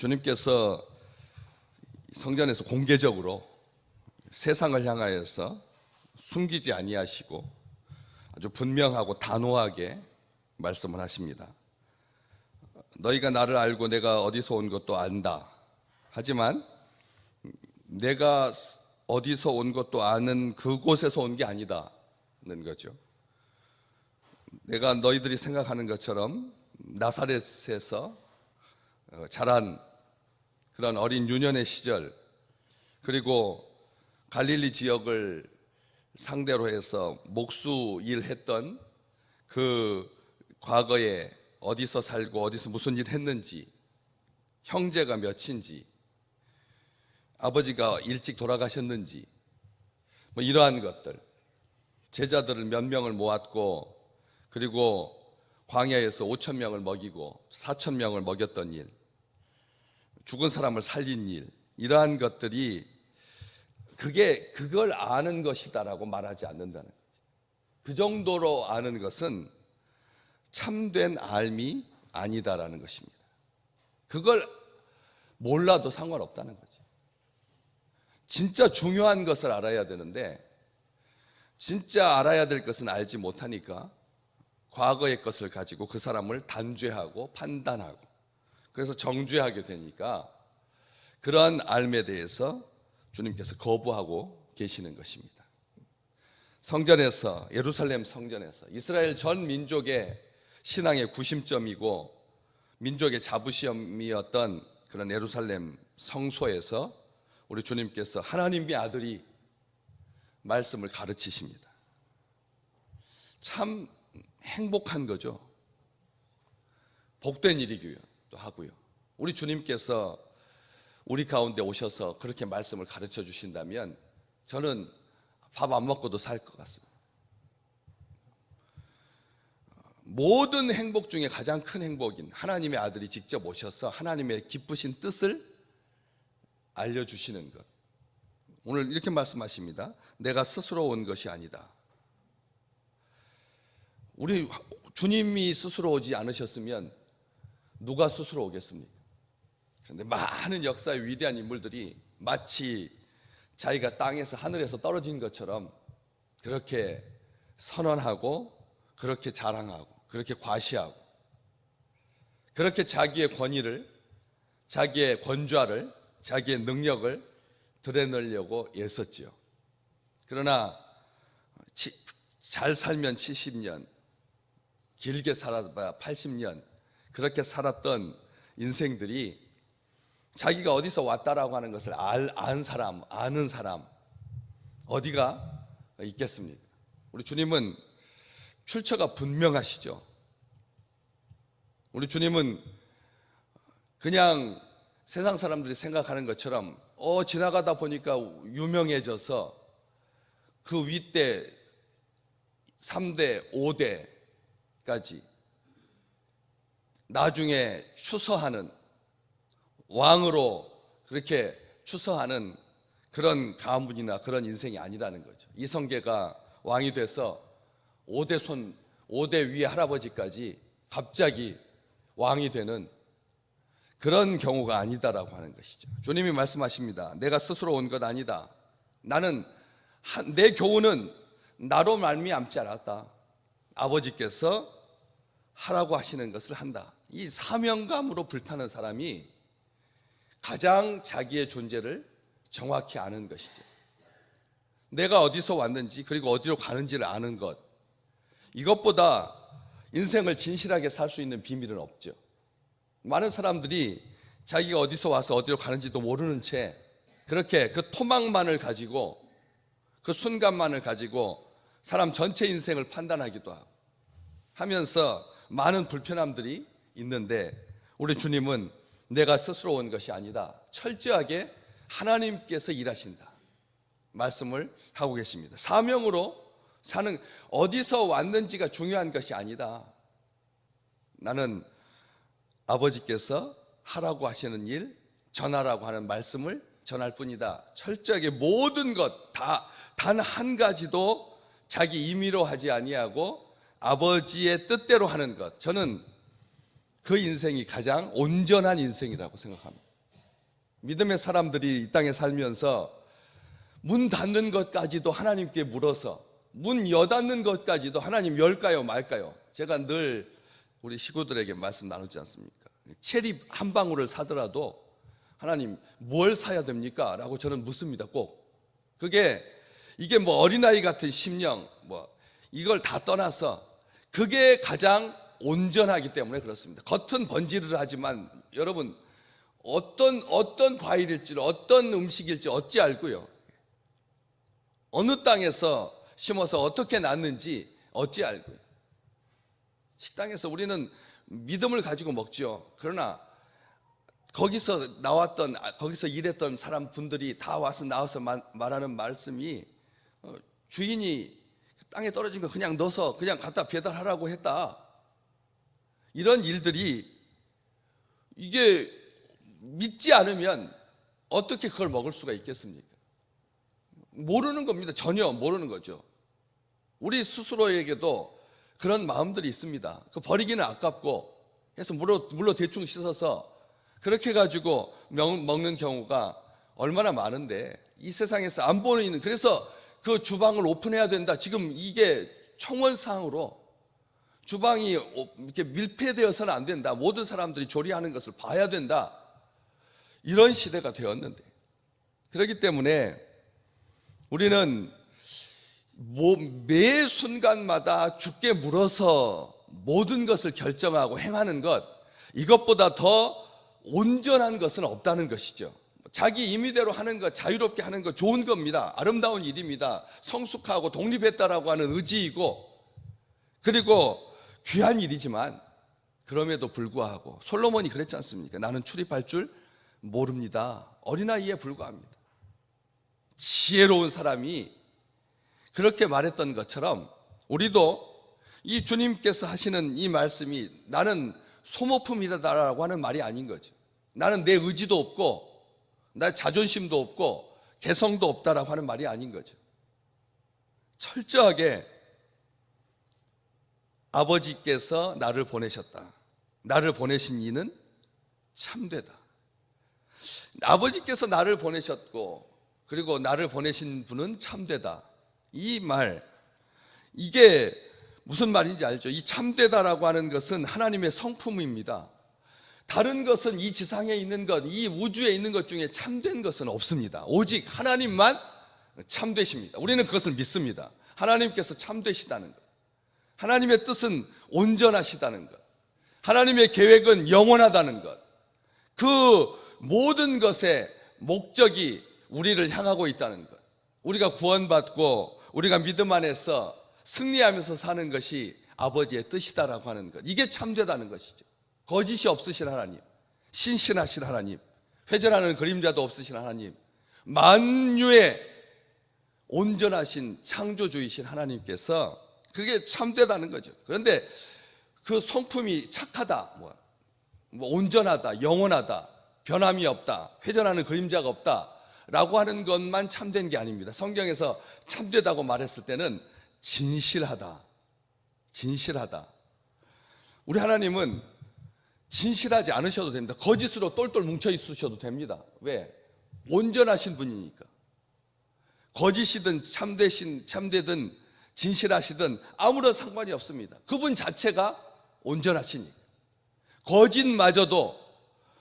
주님께서 성전에서 공개적으로 세상을 향하여서 숨기지 아니하시고 아주 분명하고 단호하게 말씀을 하십니다. 너희가 나를 알고 내가 어디서 온 것도 안다. 하지만 내가 어디서 온 것도 아는 그곳에서 온 게 아니다는 거죠. 내가 너희들이 생각하는 것처럼 나사렛에서 어, 자란 그런 어린 유년의 시절 그리고 갈릴리 지역을 상대로 해서 목수 일했던 그 과거에 어디서 살고 어디서 무슨 일 했는지 형제가 몇인지 아버지가 일찍 돌아가셨는지 뭐 이러한 것들. 제자들을 몇 명을 모았고 그리고 광야에서 5천 명을 먹이고 4천 명을 먹였던 일 죽은 사람을 살린 일 이러한 것들이 그게 그걸 아는 것이다라고 말하지 않는다는 거죠. 그 정도로 아는 것은 참된 알미 아니다라는 것입니다. 그걸 몰라도 상관없다는 거죠. 진짜 중요한 것을 알아야 되는데 진짜 알아야 될 것은 알지 못하니까 과거의 것을 가지고 그 사람을 단죄하고 판단하고 그래서 정죄하게 되니까 그러한 알에 대해서 주님께서 거부하고 계시는 것입니다. 성전에서 예루살렘 성전에서 이스라엘 전 민족의 신앙의 구심점이고 민족의 자부심이었던 그런 예루살렘 성소에서 우리 주님께서 하나님의 아들이 말씀을 가르치십니다. 참 행복한 거죠. 복된 일이기 도 하고요. 우리 주님께서 우리 가운데 오셔서 그렇게 말씀을 가르쳐 주신다면 저는 밥 안 먹고도 살 것 같습니다. 모든 행복 중에 가장 큰 행복인 하나님의 아들이 직접 오셔서 하나님의 기쁘신 뜻을 알려주시는 것. 오늘 이렇게 말씀하십니다. 내가 스스로 온 것이 아니다. 우리 주님이 스스로 오지 않으셨으면 누가 스스로 오겠습니까? 그런데 많은 역사의 위대한 인물들이 마치 자기가 땅에서 하늘에서 떨어진 것처럼 그렇게 선언하고 그렇게 자랑하고 그렇게 과시하고 그렇게 자기의 권위를 자기의 권좌를 자기의 능력을 드러내려고 애썼지요. 그러나 치- 잘 살면 70년, 길게 살아봐야 80년 그렇게 살았던 인생들이 자기가 어디서 왔다라고 하는 것을 알, 안 사람, 아는 사람 어디가 있겠습니까? 우리 주님은 출처가 분명하시죠. 우리 주님은 그냥 세상 사람들이 생각하는 것처럼 어 지나가다 보니까 유명해져서 그 윗대 3대, 5대까지 나중에 추서하는 왕으로 그렇게 추서하는 그런 가문이나 그런 인생이 아니라는 거죠. 이성계가 왕이 돼서 5대 손, 5대 위의 할아버지까지 갑자기 왕이 되는 그런 경우가 아니다라고 하는 것이죠. 주님이 말씀하십니다. 내가 스스로 온 것 아니다. 나는 한- 내 교훈은 나로 말미암지 않았다. 아버지께서 하라고 하시는 것을 한다. 이 사명감으로 불타는 사람이 가장 자기의 존재를 정확히 아는 것이죠. 내가 어디서 왔는지 그리고 어디로 가는지를 아는 것. 이것보다 인생을 진실하게 살 수 있는 비밀은 없죠. 많은 사람들이 자기가 어디서 와서 어디로 가는지도 모르는 채 그렇게 그 토막만을 가지고 그 순간만을 가지고 사람 전체 인생을 판단하기도 하고 하면서 많은 불편함들이 있는데 우리 주님은 내가 스스로 온 것이 아니다. 철저하게 하나님께서 일하신다. 말씀을 하고 계십니다. 사명으로 사는 어디서 왔는지가 중요한 것이 아니다. 나는 아버지께서 하라고 하시는 일, 전하라고 하는 말씀을 전할 뿐이다. 철저하게 모든 것 다 단 한 가지도 자기 임의로 하지 아니하고 아버지의 뜻대로 하는 것. 저는 그 인생이 가장 온전한 인생이라고 생각합니다. 믿음의 사람들이 이 땅에 살면서 문 닫는 것까지도 하나님께 물어서 문 여닫는 것까지도 하나님 열까요 말까요? 제가 늘 우리 식구들에게 말씀 나누지 않습니까? 체리 한 방울을 사더라도 하나님 뭘 사야 됩니까? 라고 저는 묻습니다 꼭 그게 이게 뭐 어린아이 같은 심령 뭐 이걸 다 떠나서 그게 가장 온전하기 때문에 그렇습니다. 겉은 번지르르 하지만 여러분 어떤 어떤 과일일지 어떤 음식일지 어찌 알고요? 어느 땅에서 심어서 어떻게 났는지 어찌 알고요? 식당에서 우리는 믿음을 가지고 먹지요. 그러나 거기서 나왔던 아, 거기서 일했던 사람 분들이 다 와서 나와서 마- 말하는 말씀이 어, 주인이 땅에 떨어진 거 그냥 넣어서 그냥 갖다 배달하라고 했다. 이런 일들이 이게 믿지 않으면 어떻게 그걸 먹을 수가 있겠습니까? 모르는 겁니다. 전혀 모르는 거죠. 우리 스스로에게도 그런 마음들이 있습니다. 그 버리기는 아깝고 해서 물로, 물로 대충 씻어서 그렇게 가지고 명- 먹는 경우가 얼마나 많은데 이 세상에서 안 보이는 그래서 그 주방을 오픈해야 된다. 지금 이게 청원상으로 주방이 오- 이렇게 밀폐되어서는 안 된다. 모든 사람들이 조리하는 것을 봐야 된다. 이런 시대가 되었는데 그렇기 때문에 우리는 뭐, 매 순간마다 죽게 물어서 모든 것을 결정하고 행하는 것, 이것보다 더 온전한 것은 없다는 것이죠. 자기 임의대로 하는 것, 자유롭게 하는 것 좋은 겁니다. 아름다운 일입니다. 성숙하고 독립했다라고 하는 의지이고, 그리고 귀한 일이지만, 그럼에도 불구하고, 솔로몬이 그랬지 않습니까? 나는 출입할 줄 모릅니다. 어린아이에 불과합니다. 지혜로운 사람이 그렇게 말했던 것처럼 우리도 이 주님께서 하시는 이 말씀이 나는 소모품이다라고 하는 말이 아닌 거죠. 나는 내 의지도 없고 나 자존심도 없고 개성도 없다라고 하는 말이 아닌 거죠. 철저하게 아버지께서 나를 보내셨다. 나를 보내신 이는 참되다. 아버지께서 나를 보내셨고 그리고 나를 보내신 분은 참되다. 이 말, 이게 무슨 말인지 알죠? 이 참되다라고 하는 것은 하나님의 성품입니다. 다른 것은 이 지상에 있는 것, 이 우주에 있는 것 중에 참된 것은 없습니다. 오직 하나님만 참되십니다. 우리는 그것을 믿습니다. 하나님께서 참되시다는 것. 하나님의 뜻은 온전하시다는 것. 하나님의 계획은 영원하다는 것. 그 모든 것의 목적이 우리를 향하고 있다는 것. 우리가 구원받고 우리가 믿음 안에서 승리하면서 사는 것이 아버지의 뜻이다라고 하는 것. 이게 참되다는 것이죠. 거짓이 없으신 하나님, 신신하신 하나님, 회전하는 그림자도 없으신 하나님, 만유의 온전하신 창조주이신 하나님께서 그게 참되다는 거죠. 그런데 그 성품이 착하다, 뭐, 뭐 온전하다, 영원하다, 변함이 없다, 회전하는 그림자가 없다. 라고 하는 것만 참된 게 아닙니다. 성경에서 참되다고 말했을 때는 진실하다. 진실하다. 우리 하나님은 진실하지 않으셔도 됩니다. 거짓으로 똘똘 뭉쳐 있으셔도 됩니다. 왜? 온전하신 분이니까. 거짓이든 참되신, 참되든 진실하시든 아무런 상관이 없습니다. 그분 자체가 온전하시니까. 거짓마저도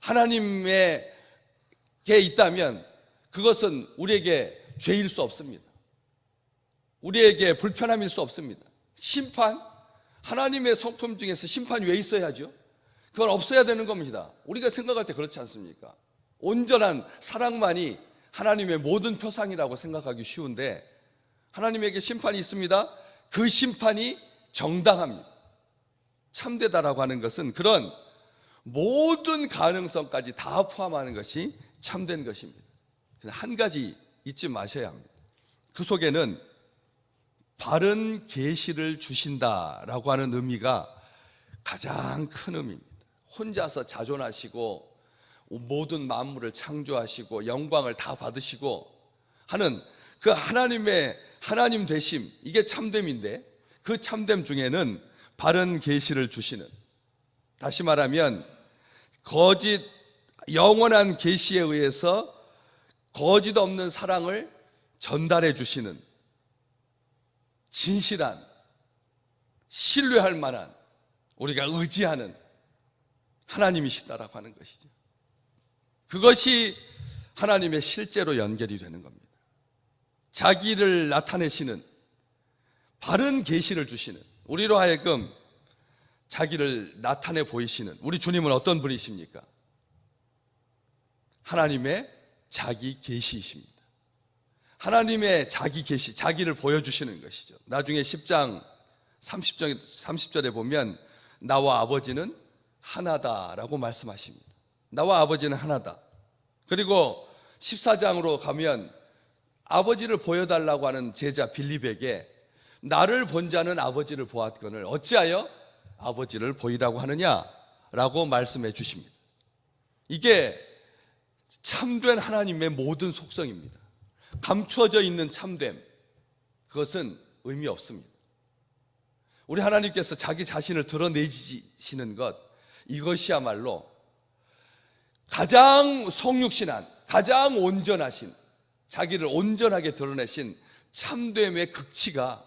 하나님에게 있다면 그것은 우리에게 죄일 수 없습니다. 우리에게 불편함일 수 없습니다. 심판? 하나님의 성품 중에서 심판이 왜 있어야죠? 그건 없어야 되는 겁니다. 우리가 생각할 때 그렇지 않습니까? 온전한 사랑만이 하나님의 모든 표상이라고 생각하기 쉬운데 하나님에게 심판이 있습니다. 그 심판이 정당합니다. 참되다라고 하는 것은 그런 모든 가능성까지 다 포함하는 것이 참된 것입니다. 한 가지 잊지 마셔야 합니다. 그 속에는 바른 계시를 주신다라고 하는 의미가 가장 큰 의미입니다. 혼자서 자존하시고 모든 만물을 창조하시고 영광을 다 받으시고 하는 그 하나님의 하나님 되심 이게 참됨인데 그 참됨 중에는 바른 계시를 주시는 다시 말하면 거짓 영원한 계시에 의해서 거짓 없는 사랑을 전달해 주시는 진실한 신뢰할 만한 우리가 의지하는 하나님이시다라고 하는 것이죠. 그것이 하나님의 실제로 연결이 되는 겁니다. 자기를 나타내시는 바른 계시를 주시는 우리로 하여금 자기를 나타내 보이시는 우리 주님은 어떤 분이십니까? 하나님의 자기 계시이십니다. 하나님의 자기 계시, 자기를 보여주시는 것이죠. 나중에 10장 30절, 30절에 보면 나와 아버지는 하나다라고 말씀하십니다. 나와 아버지는 하나다. 그리고 14장으로 가면 아버지를 보여달라고 하는 제자 빌립에게 나를 본 자는 아버지를 보았거늘 어찌하여 아버지를 보이라고 하느냐라고 말씀해 주십니다. 이게 참된 하나님의 모든 속성입니다. 감추어져 있는 참됨, 그것은 의미 없습니다. 우리 하나님께서 자기 자신을 드러내시는 것, 이것이야말로 가장 성육신한, 가장 온전하신, 자기를 온전하게 드러내신 참됨의 극치가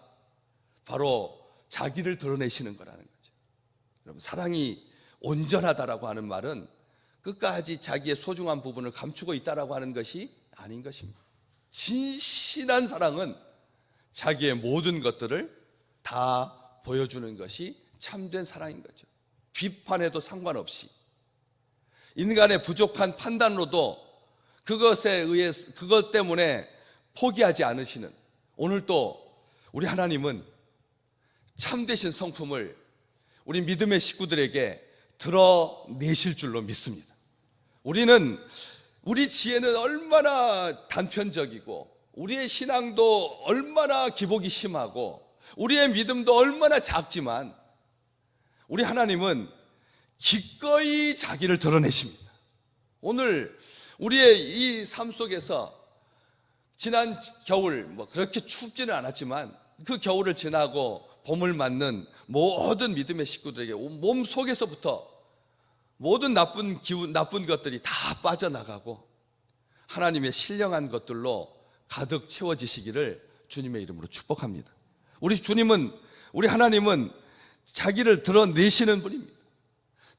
바로 자기를 드러내시는 거라는 거죠. 여러분, 사랑이 온전하다라고 하는 말은 끝까지 자기의 소중한 부분을 감추고 있다라고 하는 것이 아닌 것입니다. 진실한 사랑은 자기의 모든 것들을 다 보여주는 것이 참된 사랑인 거죠. 비판에도 상관없이 인간의 부족한 판단으로도 그것에 의해 그것 때문에 포기하지 않으시는 오늘 또 우리 하나님은 참되신 성품을 우리 믿음의 식구들에게 드러내실 줄로 믿습니다. 우리는 우리 지혜는 얼마나 단편적이고 우리의 신앙도 얼마나 기복이 심하고 우리의 믿음도 얼마나 작지만 우리 하나님은 기꺼이 자기를 드러내십니다. 오늘 우리의 이 삶 속에서 지난 겨울 뭐 그렇게 춥지는 않았지만 그 겨울을 지나고 봄을 맞는 모든 믿음의 식구들에게 몸 속에서부터 모든 나쁜 기운, 나쁜 것들이 다 빠져나가고 하나님의 신령한 것들로 가득 채워지시기를 주님의 이름으로 축복합니다. 우리 주님은, 우리 하나님은 자기를 드러내시는 분입니다.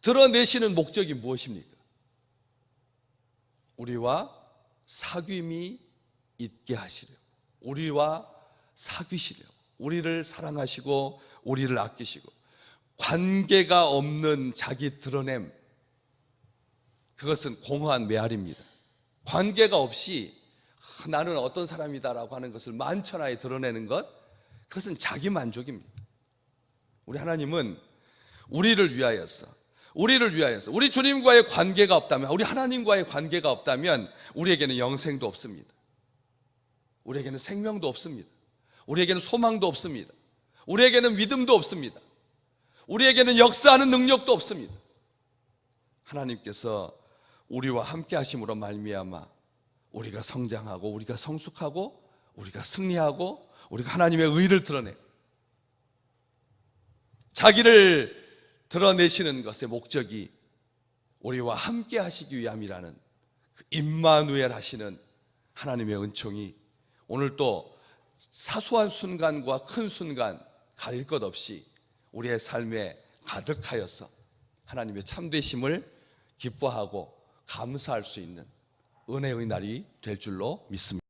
드러내시는 목적이 무엇입니까? 우리와 사귐이 있게 하시려고, 우리와 사귀시려고, 우리를 사랑하시고, 우리를 아끼시고, 관계가 없는 자기 드러냄, 그것은 공허한 메아리입니다. 관계가 없이 나는 어떤 사람이다라고 하는 것을 만천하에 드러내는 것, 그것은 자기 만족입니다. 우리 하나님은 우리를 위하여서, 우리를 위하여서, 우리 주님과의 관계가 없다면, 우리 하나님과의 관계가 없다면, 우리에게는 영생도 없습니다. 우리에게는 생명도 없습니다. 우리에게는 소망도 없습니다. 우리에게는 믿음도 없습니다. 우리에게는 역사하는 능력도 없습니다. 하나님께서 우리와 함께 하심으로 말미암아 우리가 성장하고 우리가 성숙하고 우리가 승리하고 우리가 하나님의 의를 드러내 자기를 드러내시는 것의 목적이 우리와 함께 하시기 위함이라는 그 임마누엘 하시는 하나님의 은총이 오늘 또 사소한 순간과 큰 순간 가릴 것 없이 우리의 삶에 가득하여서 하나님의 참되심을 기뻐하고 감사할 수 있는 은혜의 날이 될 줄로 믿습니다.